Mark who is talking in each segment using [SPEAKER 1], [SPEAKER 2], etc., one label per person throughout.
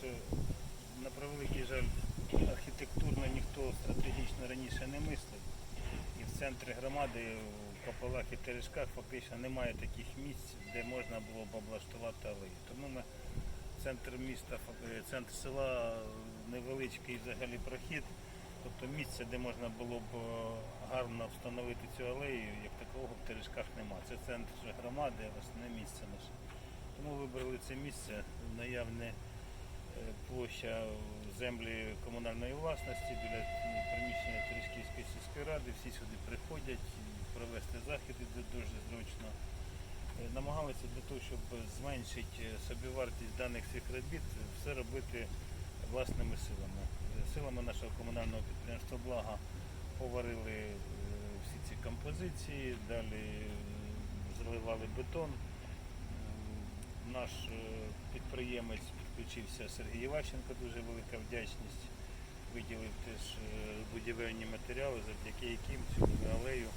[SPEAKER 1] що на превеликий жаль, архітектурно ніхто стратегічно раніше не мислив. І в центрі громади, в Копалах і Терешках фактично немає таких місць, де можна було б облаштувати алеї. Тому ми центр міста, е, центр села невеличкий взагалі прохід. Тобто місця, де можна було б е, гарно встановити цю алею, як такого в Терешках нема. Це центр громади, основне місце наше. Тому вибрали це місце, наявне е, площа землі комунальної власності біля приміщення Терешківської сільської ради. Всі сюди приходять провести заходи дуже зручно. Е, Намагалися для того, щоб зменшити е, собівартість даних цих робіт, все робити власними силами. Е, Силами нашого комунального підприємства Блага поварили всі ці композиції, далі заливали бетон. Наш підприємець підключився Сергій Іващенко, дуже велика вдячність. Виділив теж будівельні матеріали, завдяки яким цю алею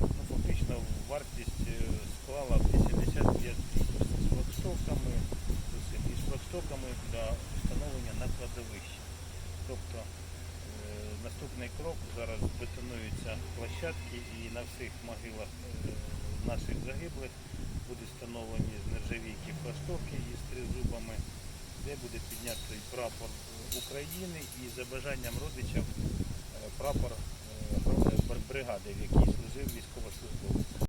[SPEAKER 1] ну, фактично вартість е, склала 85 тисяч з флагштоками, з флагштоками для встановлення на кладовищі. Тобто е, наступний крок зараз бетонуються площадки і на всіх могилах е, наших загиблих будуть встановлені з нержавійки флагштоки із тризубами, де буде піднятий прапор України і за бажанням родичів е, прапор е, бригади, в якій служив військовослужбовець.